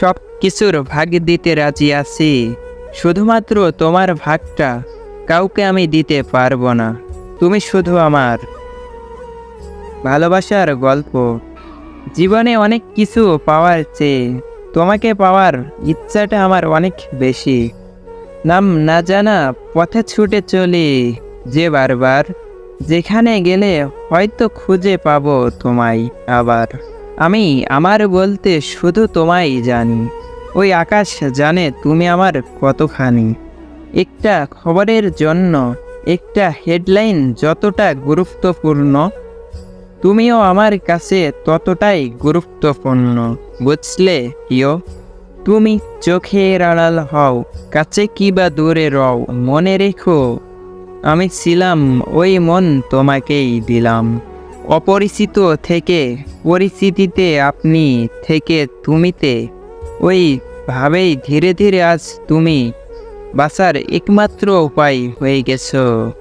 সব কিছুর ভাগ দিতে রাজি আছি। শুধুমাত্র তোমার ভাগটা কাউকে আমি দিতে পারব না। তুমি শুধু আমার ভালোবাসার গল্প। জীবনে অনেক কিছু পাওয়ার চেয়ে তোমাকে পাওয়ার ইচ্ছাটা আমার অনেক বেশি। নাম না জানা পথে ছুটে চলি যে বারবার। যেখানে গেলে হয়তো খুঁজে পাবো তোমায় আবার। আমি আমার বলতে শুধু তোমায় জানি। ওই আকাশ জানে তুমি আমার কতখানি। একটা খবরের জন্য একটা হেডলাইন যতটা গুরুত্বপূর্ণ, তুমিও আমার কাছে ততটাই গুরুত্বপূর্ণ, বুঝলে প্রিয়? তুমি চোখের আড়াল হও, কাছে কি বা দূরে রও, মনে রেখো। আমি ছিলাম ওই মন তোমাকেই দিলাম। অপরিচিত থেকে পরিচিতিতে আপনি থেকে তুমিতে। ওই ভাবেই ধীরে ধীরে আজ তুমি বাঁচার একমাত্র উপায় হয়ে গেছো।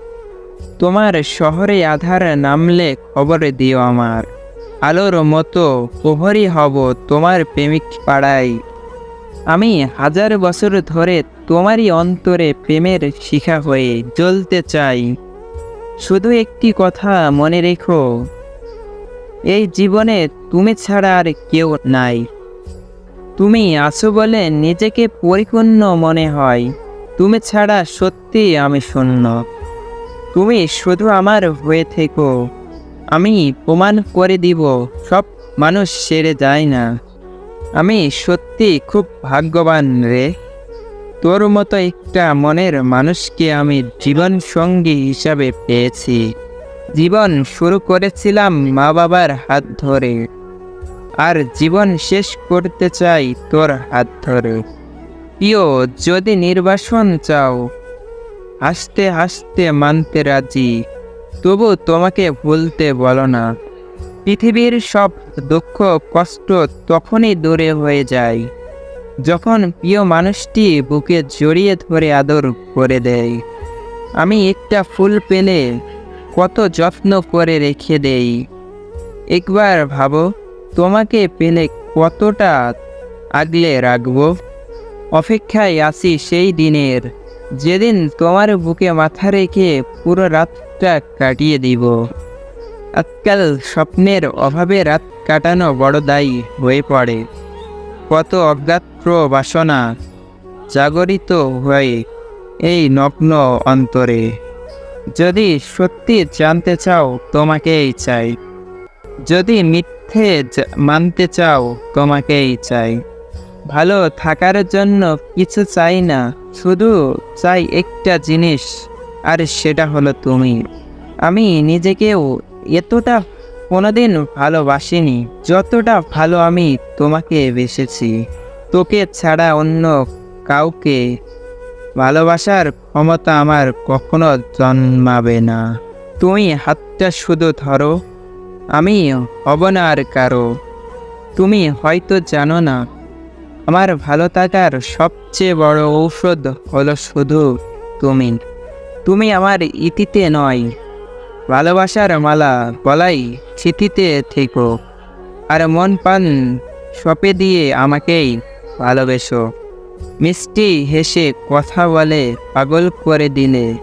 তোমার শহরে আধার নামলে খবর দিও আমার। আলোর মতো প্রহরী হব তোমার প্রেমিক পাড়ায়। আমি হাজার বছর ধরে তোমারই অন্তরে প্রেমের শিখা হয়ে জ্বলতে চাই। শুধু একটি কথা মনে রেখো। এই জীবনে তুমি ছাড়া আর কেউ নাই। তুমি আছো বলে নিজেকে পরিপূর্ণ মনে হয়। তুমি ছাড়া সত্যি আমি শূন্য। তুমি শুধু আমার হয়ে থেকো। আমি প্রমাণ করে দিব, সব মানুষ সেরে যায় না। আমি সত্যি খুব ভাগ্যবান রে। তোর মতো একটা মনের মানুষকে আমি জীবন সঙ্গী হিসাবে পেয়েছি। জীবন শুরু করেছিলাম মা বাবার হাত ধরে। আর জীবন শেষ করতে চাই তোর হাত ধরে। প্রিয়, যদি নির্বাসন চাও, হাসতে হাসতে মানতে রাজি, তবু তোমাকে ভুলতে বলো না। পৃথিবীর সব দুঃখ কষ্ট তখনই দূরে হয়ে যায়। যখন প্রিয় মানুষটি বুকে জড়িয়ে ধরে আদর করে দেয়, আমি একটা ফুল পেলে কত যত্ন করে রেখে দেই। একবার ভাবো, তোমাকে পেলে কতটা আগলে রাখব? অপেক্ষায় আসি সেই দিনের, যেদিন তোমার বুকে মাথা রেখে পুরো রাতটা কাটিয়ে দিব। আজকাল স্বপ্নের অভাবে রাত কাটানো বড় দায়ী হয়ে পড়ে। কত অজ্ঞাত্র বাসনা জাগরিত হয়ে এই নগ্ন অন্তরে। যদি সত্যি জানতে চাও, তোমাকেই চাই। যদি মিথ্যে মানতে চাও, তোমাকেই চাই। ভালো থাকার জন্য কিছু চাই না, শুধু চাই একটা জিনিস, আর সেটা হলো তুমি। আমি নিজেকেও এতটা কোনোদিন ভালোবাসিনি। যতটা ভালো আমি তোমাকে বেসেছি, তোকে ছাড়া অন্য কাউকে ভালোবাসার ক্ষমতা আমার কখনো জন্মাবে না। তুমি হাতটা শুধু ধরো, আমি হব না আর কারও। তুমি হয়তো জানো না, আমার ভালো থাকার সবচেয়ে বড় ঔষধ হলো শুধু তুমি। তুমি আমার ইতিতে নয় ভালোবাসার মালা গলাই স্মৃতিতে থেকো। আর মন পান সপে দিয়ে আমাকেই ভালোবেসো। মিষ্টি হেসে কথা বলে পাগল করে দিলে।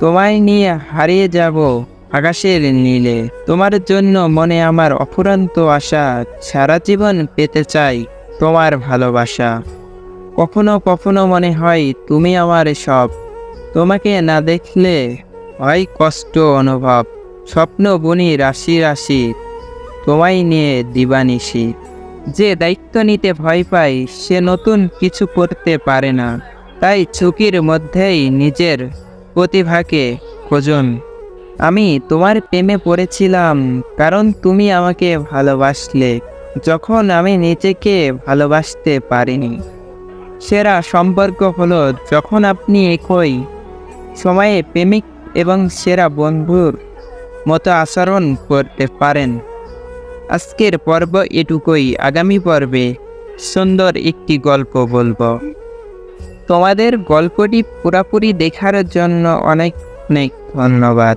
তোমায় নিয়ে হারিয়ে যাব আকাশের নীলে। তোমার জন্য মনে আমার অফুরন্ত আশা সারা জীবন পেতে চাই তোমার ভালোবাসা। কখনো কখনো মনে হয় তুমি আমার সব। তোমাকে না দেখলে হয় কষ্ট অনুভব, স্বপ্ন বুনি রাশি রাশি, তোমায় নিয়ে দিবানিশি। যে দায়িত্ব নিতে ভয় পায়, সে নতুন কিছু করতে পারে না। তাই ঝুঁকির মধ্যেই নিজের প্রতিভাকে খোঁজন। আমি তোমার প্রেমে পড়েছিলাম, কারণ তুমি আমাকে ভালোবাসলে, যখন আমি নিজেকে ভালোবাসতে পারিনি। সেরা সম্পর্ক হলো যখন আপনি একই সময়ে প্রেমিক এবং সেরা বন্ধুর মতো আচরণ করতে পারেন। আজকের পর্ব এটুকুই। আগামী পর্বে সুন্দর একটি গল্প বলব। তোমাদের গল্পটি পুরাপুরি দেখার জন্য অনেক অনেক ধন্যবাদ।